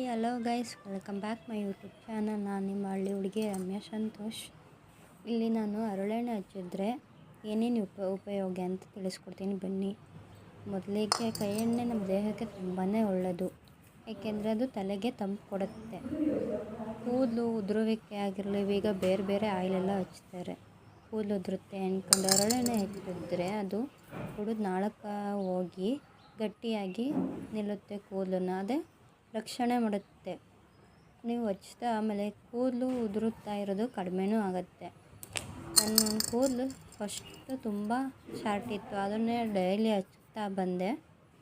Hi hello guys welcome back my YouTube channel ನಾನು ನಿಮ್ಮ ಹಳ್ಳಿ ಹುಡುಗಿ ರಮ್ಯಾ ಸಂತೋಷ್. ಇಲ್ಲಿ ನಾನು ಹರಳೆಣ್ಣೆ ಹಚ್ಚಿದ್ರೆ ಏನೇನು ಉಪ, ಉಪಯೋಗ ಅಂತ ತಿಳಿಸ್ಕೊಡ್ತೀನಿ ಬನ್ನಿ. ಮೊದಲಿಗೆ ಕೈ ಎಣ್ಣೆ ನಮ್ಮ ದೇಹಕ್ಕೆ ತುಂಬಾ ಒಳ್ಳೆಯದು ಏಕೆಂದರೆ ಅದು ತಲೆಗೆ ತಂಪು ಕೊಡುತ್ತೆ. ಕೂದಲು ಉದುರುವಿಕೆ ಆಗಿರಲಿ, ಈಗ ಬೇರೆ ಬೇರೆ ಆಯಿಲೆಲ್ಲ ಹಚ್ತಾರೆ. ಕೂದಲು ಉದುರುತ್ತೆ ಅಂದ್ಕೊಂಡು ಹರಳೆಣ್ಣೆ ಹಚ್ಚಿದ್ರೆ ಅದು ಕುಡಿದು ನಾಳಕ್ಕೆ ಹೋಗಿ ಗಟ್ಟಿಯಾಗಿ ನಿಲ್ಲುತ್ತೆ ಕೂದಲನ್ನ. ಅದೇ ರಕ್ಷಣೆ ಮಾಡುತ್ತೆ. ನೀವು ಹಚ್ಚಿದ ಆಮೇಲೆ ಕೂದಲು ಉದುರುತ್ತಾ ಇರೋದು ಕಡಿಮೆನೂ ಆಗುತ್ತೆ. ನನ್ನ ಕೂದಲು ಫಸ್ಟು ತುಂಬ ಶಾರ್ಟ್ ಇತ್ತು. ಅದನ್ನೇ ಡೈಲಿ ಹಚ್ತಾ ಬಂದೆ.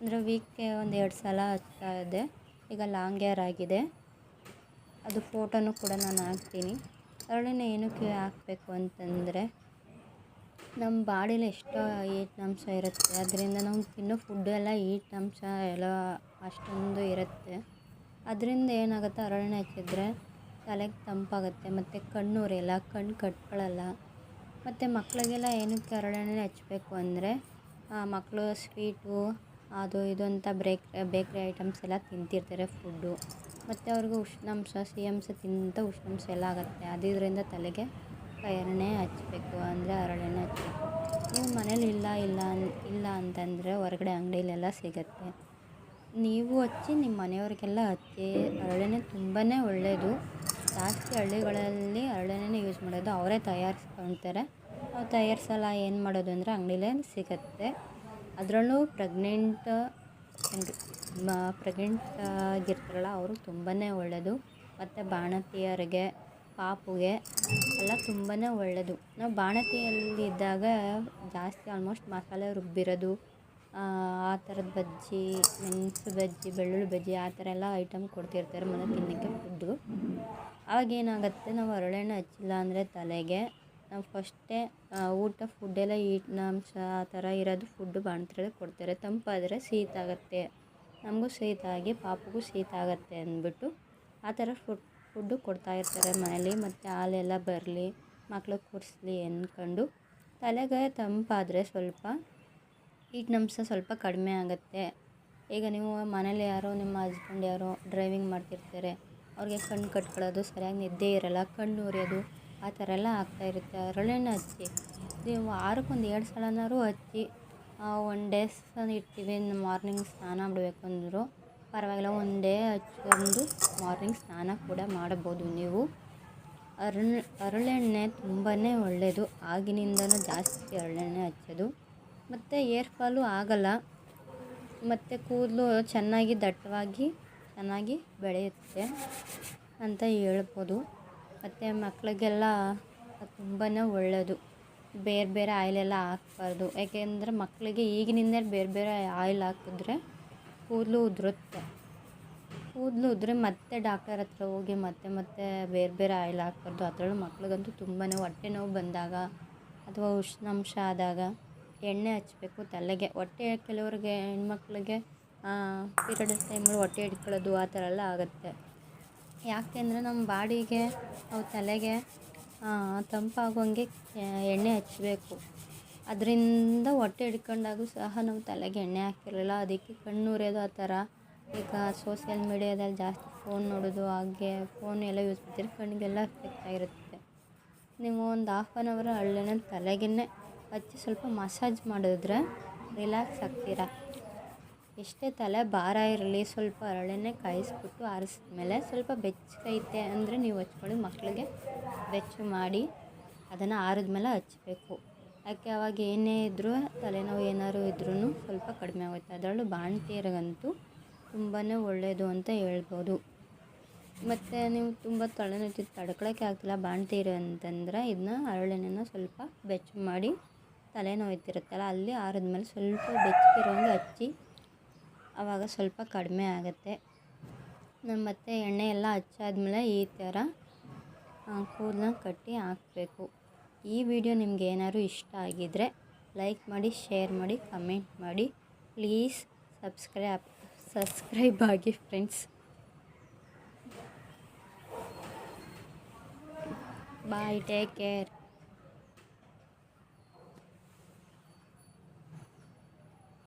ಅಂದರೆ ವೀಕ್ಗೆ ಒಂದು ಎರಡು ಸಲ ಹಚ್ತಾ ಇದ್ದೆ. ಈಗ ಲಾಂಗ್ ಹೇರ್ ಆಗಿದೆ. ಅದು ಫೋಟೋನು ಕೂಡ ನಾನು ಹಾಕ್ತೀನಿ. ಹರಳೆಣ್ಣೆ ಏನಕ್ಕೆ ಹಾಕಬೇಕು ಅಂತಂದರೆ ನಮ್ಮ ಬಾಡಿಲಿ ಎಷ್ಟೋ ಅಂಶ ಇರುತ್ತೆ. ಅದರಿಂದ ನಾವು ತಿನ್ನೋ ಫುಡ್ಡು ಎಲ್ಲ ಅಂಶ ಎಲ್ಲ ಅಷ್ಟೊಂದು ಇರುತ್ತೆ. ಅದರಿಂದ ಏನಾಗುತ್ತೆ ಹರಳೆಣ್ಣೆ ಹಚ್ಚಿದ್ರೆ ತಲೆಗೆ ತಂಪಾಗುತ್ತೆ, ಮತ್ತು ಕಣ್ಣು ಉರಿಯಲ್ಲ, ಕಣ್ಣು ಕಟ್ಕೊಳ್ಳಲ್ಲ ಮತ್ತು ಮಕ್ಕಳಿಗೆಲ್ಲ ಏನಕ್ಕೆ ಹರಳೆಣ್ಣೆ ಹಚ್ಚಬೇಕು ಅಂದರೆ ಮಕ್ಕಳು ಸ್ವೀಟು, ಅದು ಇದು ಅಂತ ಬ್ರೇಕ್ ಬೇಕ್ರಿ ಐಟಮ್ಸ್ ಎಲ್ಲ ತಿಂತಿರ್ತಾರೆ ಫುಡ್ಡು. ಮತ್ತು ಅವ್ರಿಗೆ ಉಷ್ಣಾಂಶ ಸಿಹಿಯಂಶ ತಿಂತ ಉಷ್ಣಾಂಶ ಎಲ್ಲ ಆಗುತ್ತೆ. ಅದಿದ್ರಿಂದ ತಲೆಗೆ ಎಣ್ಣೆ ಹಚ್ಚಬೇಕು ಅಂದರೆ ಹರಳೆಣ್ಣೆ ಹಚ್ಚಬೇಕು ನೀವು ಮನೇಲಿ ಇಲ್ಲ ಇಲ್ಲ ಇಲ್ಲ ಅಂತಂದರೆ ಹೊರಗಡೆ ಅಂಗಡಿಲೆಲ್ಲ ಸಿಗುತ್ತೆ. ನೀವು ಹಚ್ಚಿ ನಿಮ್ಮ ಮನೆಯವ್ರಿಗೆಲ್ಲ ಹಚ್ಚಿ ಹರಳೆಣ್ಣೆ ತುಂಬಾ ಒಳ್ಳೆಯದು ಜಾಸ್ತಿ ಹಳ್ಳಿಗಳಲ್ಲಿ ಹರಳೆಣ್ಣೆ ಯೂಸ್ ಮಾಡೋದು ಅವರೇ ತಯಾರಿಸ್ಕೊಳ್ತಾರೆ ನಾವು ತಯಾರಿಸಲ್ಲ, ಏನು ಮಾಡೋದು ಅಂದರೆ ಅಂಗಡಿಲೇ ಸಿಗುತ್ತೆ. ಅದರಲ್ಲೂ ಪ್ರೆಗ್ನೆಂಟ್ ಪ್ರೆಗ್ನೆಂಟ್ ಆಗಿರ್ತಾರಲ್ಲ, ಅವರು ತುಂಬಾ ಒಳ್ಳೆಯದು ಮತ್ತು ಬಾಣತಿಯರಿಗೆ, ಪಾಪುಗೆ ಎಲ್ಲ ತುಂಬಾ ಒಳ್ಳೆಯದು ನಾವು ಬಾಣತಿಯಲ್ಲಿದ್ದಾಗ ಜಾಸ್ತಿ ಆಲ್ಮೋಸ್ಟ್ ಮಸಾಲೆ ರುಬ್ಬಿರೋದು ಆ ಥರದ ಬಜ್ಜಿ, ಮೆಣಸು ಬಜ್ಜಿ, ಬೆಳ್ಳುಳ್ಳಿ ಬಜ್ಜಿ, ಆ ಥರ ಎಲ್ಲ ಐಟಮ್ ಕೊಡ್ತಿರ್ತಾರೆ ಮನೆ ತಿನ್ನೋಕ್ಕೆ ಫುಡ್ಡು ಆವಾಗ ಏನಾಗುತ್ತೆ, ನಾವು ಹರಳೆಣ್ಣೆ ಹಚ್ಚಿಲ್ಲ ಅಂದರೆ ತಲೆಗೆ, ನಾವು ಫಸ್ಟೇ ಊಟ ಫುಡ್ಡೆಲ್ಲ ಅಂಶ ಆ ಥರ ಇರೋದು ಫುಡ್ಡು ಬಾಣ್ತಿರೋದು ಕೊಡ್ತಾರೆ. ತಂಪಾದರೆ ಶೀತ ಆಗುತ್ತೆ. ನಮಗೂ ಶೀತ ಆಗಿ, ಪಾಪಗೂ ಶೀತ ಆಗುತ್ತೆ ಅಂದ್ಬಿಟ್ಟು ಆ ಥರ ಫುಡ್ ಫುಡ್ಡು ಕೊಡ್ತಾ ಇರ್ತಾರೆ ಮನೇಲಿ. ಮತ್ತು ಹಾಲೆಲ್ಲ ಬರಲಿ, ಮಕ್ಳಿಗೆ ಕುಡಿಸ್ಲಿ ಅಂದ್ಕೊಂಡು ತಲೆಗೆ ತಂಪಾದರೆ ಸ್ವಲ್ಪ ಅಂಶ ಸ್ವಲ್ಪ ಕಡಿಮೆ ಆಗುತ್ತೆ. ಈಗ ನೀವು ಮನೇಲಿ ಯಾರೋ ನಿಮ್ಮ ಹಸ್ಬೆಂಡ್ ಯಾರೋ ಡ್ರೈವಿಂಗ್ ಮಾಡ್ತಿರ್ತಾರೆ, ಅವ್ರಿಗೆ ಕಣ್ಣು ಕಟ್ಕೊಳ್ಳೋದು ಸರಿಯಾಗಿ ನಿದ್ದೆ ಇರೋಲ್ಲ, ಕಣ್ಣು ಉರಿಯೋದು ಆ ಥರ ಎಲ್ಲ ಆಗ್ತಾಯಿರುತ್ತೆ ಹರಳೆಣ್ಣೆ ಹಚ್ಚಿ ನೀವು ವಾರಕ್ಕೊಂದು ಎರಡು ಸಲನಾದ್ರು ಹಚ್ಚಿ ಒನ್ ಡೇಸ್ ಇಡ್ತೀವಿ ಮಾರ್ನಿಂಗ್ ಸ್ನಾನ ಬಿಡಬೇಕು ಅಂದರು ಪರವಾಗಿಲ್ಲ ಒನ್ ಡೇ ಹಚ್ಕೊಂಡು ಮಾರ್ನಿಂಗ್ ಸ್ನಾನ ಕೂಡ ಮಾಡಬೋದು ನೀವು. ಅರಳ್ ಹರಳೆಣ್ಣೆ ತುಂಬಾ ಒಳ್ಳೆಯದು ಆಗಿನಿಂದಲೂ ಜಾಸ್ತಿ ಹರಳೆಣ್ಣೆ ಹಚ್ಚೋದು ಮತ್ತು ಏರ್ ಫಾಲು ಆಗಲ್ಲ. ಮತ್ತು ಕೂದಲು ಚೆನ್ನಾಗಿ ದಟ್ಟವಾಗಿ, ಚೆನ್ನಾಗಿ ಬೆಳೆಯುತ್ತೆ ಅಂತ ಹೇಳ್ಬೋದು. ಮತ್ತು ಮಕ್ಕಳಿಗೆಲ್ಲ ತುಂಬಾ ಒಳ್ಳೆಯದು ಬೇರೆ ಬೇರೆ ಆಯಿಲೆಲ್ಲ ಹಾಕ್ಬಾರ್ದು. ಯಾಕೆಂದರೆ ಮಕ್ಕಳಿಗೆ ಈಗಿನಿಂದ ಬೇರೆ ಬೇರೆ ಆಯಿಲ್ ಹಾಕಿದ್ರೆ ಕೂದಲು ಉದುರುತ್ತೆ. ಕೂದಲು ಉದ್ರೆ ಮತ್ತೆ ಡಾಕ್ಟರ್ ಹತ್ರ ಹೋಗಿ ಮತ್ತೆ ಮತ್ತೆ ಬೇರೆ ಬೇರೆ ಆಯಿಲ್ ಹಾಕ್ಬಾರ್ದು. ಅದರಲ್ಲೂ ಮಕ್ಳಿಗಂತೂ ತುಂಬಾ ಹೊಟ್ಟೆ ನೋವು ಬಂದಾಗ ಅಥವಾ ಉಷ್ಣಾಂಶ ಆದಾಗ ಎಣ್ಣೆ ಹಚ್ಚಬೇಕು ತಲೆಗೆ ಹೊಟ್ಟೆ ಕೆಲವ್ರಿಗೆ ಹೆಣ್ಮಕ್ಳಿಗೆ ಪೀರಿಯಡ್ ಟೈಮಲ್ಲಿ ಹೊಟ್ಟೆ ಹಿಡ್ಕೊಳ್ಳೋದು ಆ ಥರ ಎಲ್ಲ ಆಗುತ್ತೆ. ಯಾಕೆ ಅಂದರೆ ನಮ್ಮ ಬಾಡಿಗೆ, ಅವು ತಲೆಗೆ ತಂಪಾಗೋಂಗೆ ಎಣ್ಣೆ ಹಚ್ಚಬೇಕು ಅದರಿಂದ ಹೊಟ್ಟೆ ಹಿಡ್ಕೊಂಡಾಗೂ ಸಹ ನಾವು ತಲೆಗೆ ಎಣ್ಣೆ ಹಾಕಿರಲಿಲ್ಲ. ಅದಕ್ಕೆ ಕಣ್ಣು ಉರಿಯೋದು ಆ ಥರ. ಈಗ ಸೋಷಿಯಲ್ ಮೀಡಿಯಾದಲ್ಲಿ ಜಾಸ್ತಿ ಫೋನ್ ನೋಡೋದು, ಹಾಗೆ ಫೋನ್ ಎಲ್ಲ ಯೂಸ್ ಮಾಡ್ತೀರಿ ಕಣ್ಣಿಗೆಲ್ಲ ಎಫೆಕ್ಟ್ ಆಗಿರುತ್ತೆ. ನೀವು ಒಂದು ಹಾಫ್ ಆನ್ ಅವರ್ ಹಳ್ಳಿನ ತಲೆಗೆ ಹಚ್ಚಿ ಸ್ವಲ್ಪ ಮಸಾಜ್ ಮಾಡಿದ್ರೆ ರಿಲ್ಯಾಕ್ಸ್ ಆಗ್ತೀರ? ಎಷ್ಟೇ ತಲೆ ಭಾರ ಇರಲಿ, ಸ್ವಲ್ಪ ಹರಳೆಣ್ಣೆ ಕಾಯಿಸ್ಬಿಟ್ಟು ಆರಿಸಿದ್ಮೇಲೆ ಸ್ವಲ್ಪ ಬೆಚ್ಚಗೈತೆ ಅಂದರೆ ನೀವು ಹಚ್ಕೊಳ್ಳಿ ಮಕ್ಕಳಿಗೆ ಬೆಚ್ಚು ಮಾಡಿ ಅದನ್ನು ಆರಿದ್ಮೇಲೆ ಹಚ್ಚಬೇಕು ಯಾಕೆ ಅವಾಗ ಏನೇ ಇದ್ದರೂ ತಲೆನೋವು ಏನಾದ್ರು ಇದ್ರೂ ಸ್ವಲ್ಪ ಕಡಿಮೆ ಆಗುತ್ತೆ. ಅದರಲ್ಲೂ ಬಾಣ್ತಿಯರಿಗಂತೂ ತುಂಬಾ ಒಳ್ಳೆಯದು ಅಂತ ಹೇಳ್ಬೋದು. ಮತ್ತು ನೀವು ತುಂಬ ತಲೆನೋವು ತಡ್ಕೊಳಕ್ಕೆ ಆಗ್ತಿಲ್ಲ. ಬಾಣ್ತೀರಿ ಅಂತಂದ್ರೆ ಇದನ್ನ ಹರಳೆಣ್ಣೆನ ಸ್ವಲ್ಪ ಬೆಚ್ಚ ಮಾಡಿ ತಲೆನೋಯ್ತಿರುತ್ತಲ್ಲ, ಅಲ್ಲಿ ಆರಿದ್ಮೇಲೆ ಸ್ವಲ್ಪ ಬೆಚ್ಚಗಿರೋಂಗೆ ಹಚ್ಚಿ ಆವಾಗ ಸ್ವಲ್ಪ ಕಡಿಮೆ ಆಗುತ್ತೆ. ಮತ್ತು ಎಣ್ಣೆ ಎಲ್ಲ ಹಚ್ಚಾದ್ಮೇಲೆ ಈ ಥರ ಕೂದಲನ್ನ ಕಟ್ಟಿ ಹಾಕಬೇಕು. ಈ ವಿಡಿಯೋ ನಿಮ್ಗೆ ಏನಾದ್ರು ಇಷ್ಟ ಆಗಿದ್ದರೆ ಲೈಕ್ ಮಾಡಿ, ಶೇರ್ ಮಾಡಿ, ಕಮೆಂಟ್ ಮಾಡಿ. ಪ್ಲೀಸ್ ಸಬ್ಸ್ಕ್ರೈಬ್ ಸಬ್ಸ್ಕ್ರೈಬ್ ಆಗಿ ಫ್ರೆಂಡ್ಸ್. Bye, take care.